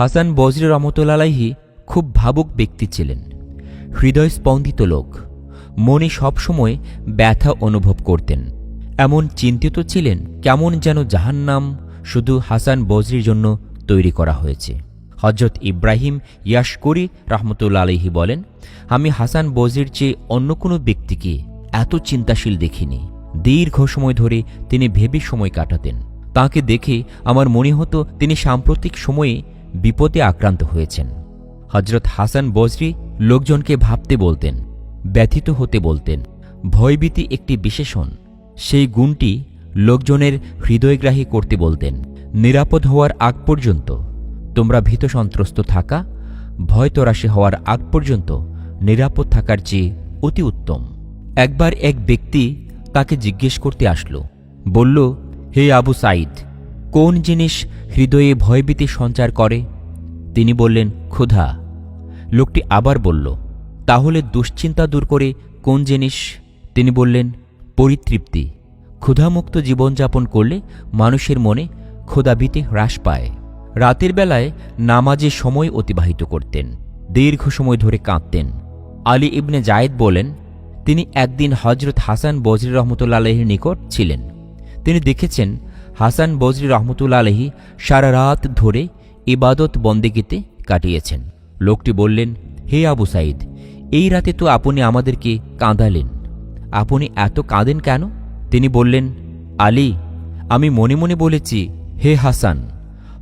হাসান বজরি রহমতুল্লাহি খুব ভাবুক ব্যক্তি ছিলেন। হৃদয় স্পন্দিত লোক। মনে সবসময় ব্যথা অনুভব করতেন। এমন চিন্তিত ছিলেন কেমন যেন জাহান্নাম শুধু হাসান বজরির জন্য তৈরি করা হয়েছে। হজরত ইব্রাহিম ইয়াশকরি রহমতুল্লা আলহি বলেন, আমি হাসান বজরির চেয়ে অন্য কোনো ব্যক্তিকে এত চিন্তাশীল দেখিনি। দীর্ঘ সময় ধরে তিনি ভেবে সময় কাটাতেন। তাকে দেখে আমার মনে হতো তিনি সাম্প্রতিক সময়ে বিপদে আক্রান্ত হয়েছেন। হজরত হাসান বজরি লোকজনকে ভাবতে বলতেন, ব্যথিত হতে বলতেন, ভয়ভীতি একটি বিশেষণ। সেই গুণটি লোকজনের হৃদয়গ্রাহী করতে বলতেন, নিরাপদ হওয়ার আগ পর্যন্ত, তোমরা ভীত সন্ত্রস্ত থাকা, ভয় তরাশে হওয়ার আগ পর্যন্ত নিরাপদ থাকার চেয়ে অতি উত্তম। একবার এক ব্যক্তি তাকে জিজ্ঞেস করতে আসলো, বলল, হে আবু সাইদ কোন জিনিস হৃদয়ে ভয়ভীতি সঞ্চার করে। তিনি বললেন, ক্ষুধা। লোকটি আবার বলল, তাহলে দুশ্চিন্তা দূর করে কোন জিনিস? তিনি বললেন, পরিতৃপ্তি। ক্ষুধামুক্ত জীবনযাপন করলে মানুষের মনে ক্ষুধাভীতি হ্রাস পায়। রাতের বেলায় নামাজে সময় অতিবাহিত করতেন। দীর্ঘ সময় ধরে কাঁদতেন। আলী ইবনে জায়েদ বলেন, তিনি একদিন হজরত হাসান বজরি রহমতুল্লা আলহির নিকট ছিলেন। তিনি দেখেছেন হাসান বজরি রহমতুল্লা আলহি সারা রাত ধরে ইবাদত বন্দেগিতে কাটিয়েছেন। লোকটি বললেন, হে আবু সাইদ এই রাতে তো আপনি আমাদেরকে কাঁদালেন। আপনি এত কাঁদেন কেন? তিনি বললেন, আলী, আমি মনে মনে বলেছি, হে হাসান,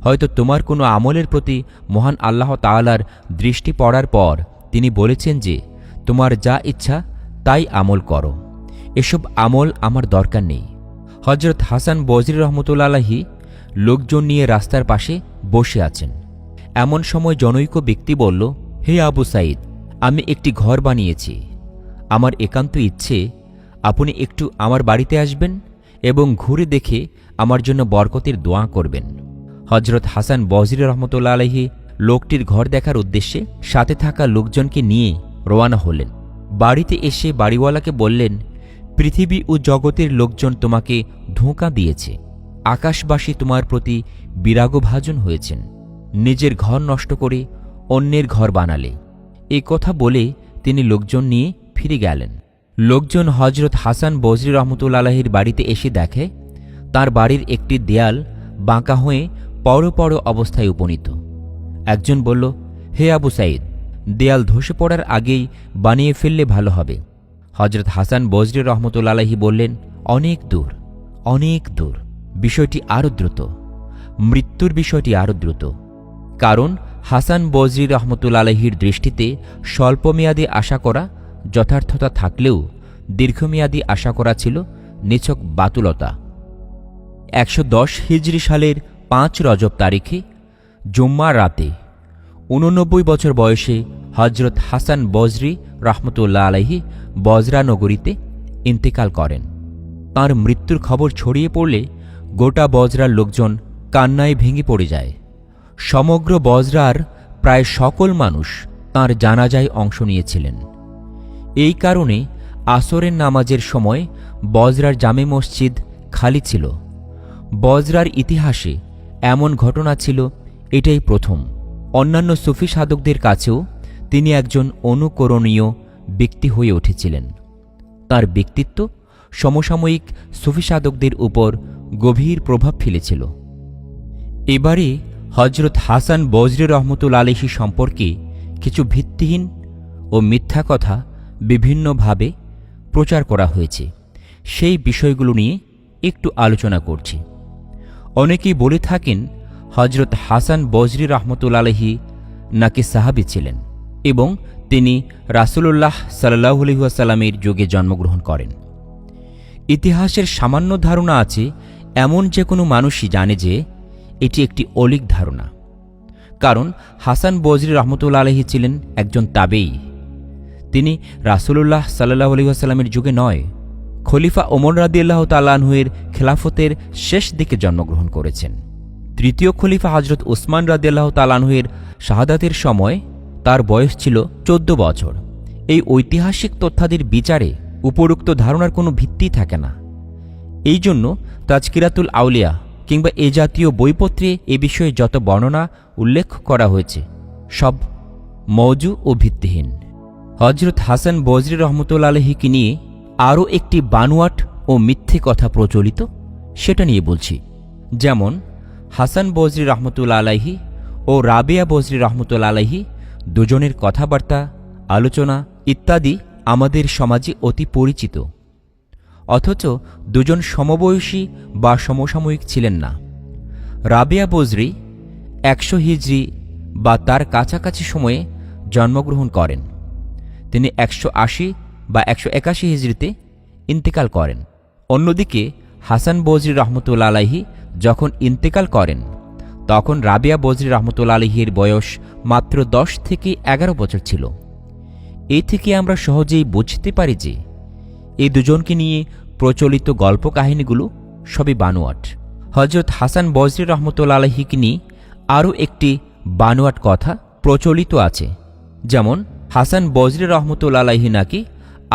হয়তো তোমার কোনো আমলের প্রতি মহান আল্লাহ তাআলার দৃষ্টি পড়ার পর তিনি বলেছেন যে, তোমার যা ইচ্ছা তাই আমল করো। এসব আমল আমার দরকার নেই। হজরত হাসান বজরি রহমতুল্লাহি লোকজন নিয়ে রাস্তার পাশে বসে আছেন। এমন সময় জনৈক ব্যক্তি বলল, হে আবু সাইদ আমি একটি ঘর বানিয়েছি। আমার একান্ত ইচ্ছে, আপনি একটু আমার বাড়িতে আসবেন এবং ঘুরে দেখে আমার জন্য বরকতের দোয়া করবেন। হজরত হাসান বজরি রহমতুল্লা আলহি লোকটির ঘর দেখার উদ্দেশ্যে সাথে থাকা লোকজনকে নিয়ে রওয়ানা হলেন। বাড়িতে এসে বাড়িওয়ালাকে বললেন পৃথিবী ও জগতের লোকজন তোমাকে ধোঁকা দিয়েছে। আকাশবাসী তোমার প্রতি বিরাগভাজন হয়েছেন। নিজের ঘর নষ্ট করে অন্যের ঘর বানালে। এ কথা বলে তিনি লোকজন নিয়ে ফিরে গেলেন। লোকজন হজরত হাসান বজরি রহমতুল্লাহির বাড়িতে এসে দেখে, তার বাড়ির একটি দেয়াল বাঁকা হয়ে পড় পড় অবস্থায় উপনীত। একজন বলল, হে আবু সাইদ, দেয়াল ধসে পড়ার আগেই বানিয়ে ফেললে ভালো হবে। হজরত হাসান বজরি রহমতুল্লাহি বললেন, অনেক দূর অনেক দূর। বিষয়টি আরও দ্রুত, মৃত্যুর বিষয়টি আরও দ্রুত। কারণ হাসান বজরি রহমতুল্লাহির দৃষ্টিতে স্বল্পমেয়াদী আশা করা, যথার্থতা থাকলেও দীর্ঘমেয়াদী আশা করা ছিল নিছক বাতুলতা। একশো দশ হিজরি সালের পাঁচ রজব তারিখে জুম্মা রাতে উননব্বই বছর বয়সে হজরত হাসান বজরি রহমতুল্লাহ আলহি বজরা নগরীতে ইন্তেকাল করেন। তার মৃত্যুর খবর ছড়িয়ে পড়লে গোটা বজরার লোকজন কান্নায় ভেঙে পড়ে যায়। সমগ্র বজরার প্রায় সকল মানুষ তার জানাজায় অংশ নিয়েছিলেন। এই কারণে আসরের নামাজের সময় বজরার জামে মসজিদ খালি ছিল। বজরার ইতিহাসে এমন ঘটনা ছিল, এটাই প্রথম। অন্যান্য সুফি সাধকদের কাছেও তিনি একজন অনুকরণীয় ব্যক্তি হয়ে উঠেছিলেন। তার ব্যক্তিত্ব সমসাময়িক সুফি সাধকদের উপর গভীর প্রভাব ফেলেছিল। এবারে হজরত হাসান বজরে রহমতুল আলিহি সম্পর্কে কিছু ভিত্তিহীন ও মিথ্যা কথা বিভিন্নভাবে প্রচার করা হয়েছে। সেই বিষয়গুলো নিয়ে একটু আলোচনা করছি। অনেকেই বলে থাকেন হজরত হাসান বজরি রহমতুল আলহি নাকি সাহাবি ছিলেন। এবং তিনি রাসুলুল্লাহ সাল্লাহুলহাসাল্লামের যুগে জন্মগ্রহণ করেন। ইতিহাসের সামান্য ধারণা আছে, এমন যে কোনো মানুষই জানে যে এটি একটি অলিক ধারণা। কারণ হাসান বজরি রহমতুল্লা আলহি ছিলেন একজন তাবেই। তিনি রাসুলুল্লাহ সাল্লাহ আলহিহাস্লামের যুগে নয়, খলিফা ওমর রাদিয়াল্লাহ তালানহুয়ের খেলাফতের শেষ দিকে জন্মগ্রহণ করেছেন। তৃতীয় খলিফা হজরত ওসমান রাদিয়াল্লাহ তালানহুয়ের শাহাদাতের সময় তার বয়স ছিল চোদ্দ বছর। এই ঐতিহাসিক তথ্যাদির বিচারে উপরোক্ত ধারণার কোনো ভিত্তি থাকে না। এই জন্য তাজকিরাতুল আউলিয়া কিংবা এ জাতীয় বইপত্রে এ বিষয়ে যত বর্ণনা উল্লেখ করা হয়েছে, সব মৌজু ও ভিত্তিহীন। হজরত হাসান বজরি রহমতুল্লা আলহীকে নিয়ে আরও একটি বানুয়াট ও মিথ্যে কথা প্রচলিত, সেটা নিয়ে বলছি। যেমন, হাসান বজরি রহমতুল্লা আলাহি ও রাবেয়া বজরি রহমতুল্লা আলাহি দুজনের কথাবার্তা, আলোচনা ইত্যাদি আমাদের সমাজে অতি পরিচিত। অথচ দুজন সমবয়সী বা সমসাময়িক ছিলেন না। রাবেয়া বজরি একশো হিজরি বা তার কাছাকাছি সময়ে জন্মগ্রহণ করেন। তিনি একশো আশি বা একশো একাশি হিজড়িতে ইন্তেকাল করেন। অন্যদিকে হাসান বজরি রহমতুল্লা আলাহি যখন ইন্তেকাল করেন তখন রাবিয়া বজরি রহমতুল্লা আলহির বয়স মাত্র দশ থেকে এগারো বছর ছিল। এই থেকে আমরা সহজেই বুঝতে পারি যে এই দুজনকে নিয়ে প্রচলিত গল্প কাহিনীগুলো সবই বানোয়াট। হজরত হাসান বজরি রহমতুল্লা আলহিকে নিয়ে আরও একটি বানোয়াট কথা প্রচলিত আছে, যেমন, হাসান বজরি রহমতুল্লা আলাহি নাকি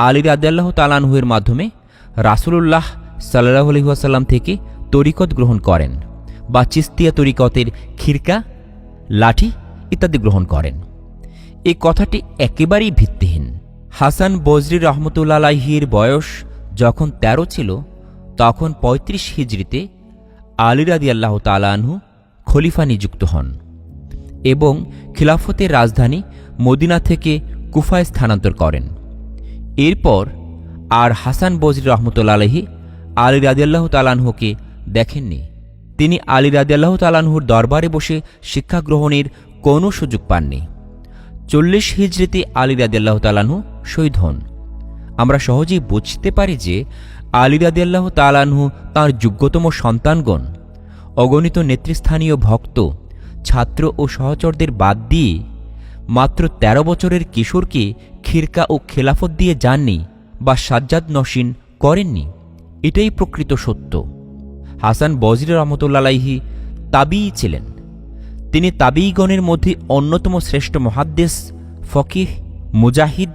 আলী রাদাল্লাহ তালানহুয়ের মাধ্যমে রাসুলুল্লাহ সাল্লাহ আলহিহাসাল্লাম থেকে তরিকত গ্রহণ করেন। বা চিস্তিয়া তরিকতের খিরকা, লাঠি ইত্যাদি গ্রহণ করেন। এই কথাটি একেবারেই ভিত্তিহীন। হাসান বজরি রহমতুল্লা আলাহির বয়স যখন ১৩ ছিল, তখন ৩৫ হিজড়িতে আলী রাদি আল্লাহ তালানহু খলিফা নিযুক্ত হন এবং খিলাফতের রাজধানী মদিনা থেকে কুফায় স্থানান্তর করেন। এরপর আর হাসান বজরি রহমতুল্লা আলহি আলী রাদিয়াল্লাহ তালানহুকে দেখেননি। তিনি আলী রাদিয়াল্লাহ তালানহুর দরবারে বসে শিক্ষা গ্রহণের কোনো সুযোগ পাননি। চল্লিশ হিজড়িতে আলী রাদিয়াল্লাহ তালানহু শহীদ হন। আমরা সহজেই বুঝতে পারি যে আলী রাদিয়াল্লাহ তালানহু তাঁর যোগ্যতম সন্তানগণ, অগণিত নেতৃস্থানীয় ভক্ত, ছাত্র ও সহচরদের বাদ দিয়ে মাত্র ১৩ বছরের কিশোরকে খিরকা ও খেলাফত দিয়ে যাননি বা সাজ্জাদ নসীন করেননি। এটাই প্রকৃত সত্য। হাসান বজির রহমতুল্লাহি তাবিই ছিলেন। তিনি তাবিগণের মধ্যে অন্যতম শ্রেষ্ঠ মহাদ্দেশ ফকিহ, মুজাহিদ,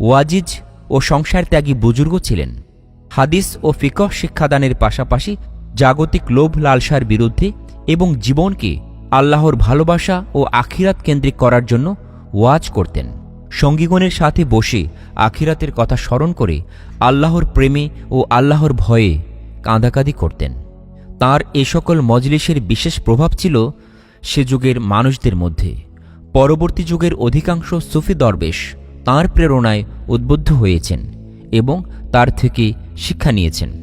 ওয়াজিজ ও সংসার ত্যাগী বুজুর্গ ছিলেন। হাদিস ও ফিকহ শিক্ষাদানের পাশাপাশি জাগতিক লোভ লালসার বিরুদ্ধে এবং জীবনকে আল্লাহর ভালোবাসা ও আখিরাত কেন্দ্রিক করার জন্য ওয়াজ করতেন। সঙ্গীগণের সাথে বসে আখিরাতের কথা স্মরণ করে আল্লাহর প্রেমে ও আল্লাহর ভয়ে কাঁদাকাঁদি করতেন। তার এ সকল মজলিসের বিশেষ প্রভাব ছিল সে যুগের মানুষদের মধ্যে। পরবর্তী যুগের অধিকাংশ সুফি দরবেশ তার প্রেরণায় উদ্বুদ্ধ হয়েছেন এবং তার থেকে শিক্ষা নিয়েছেন।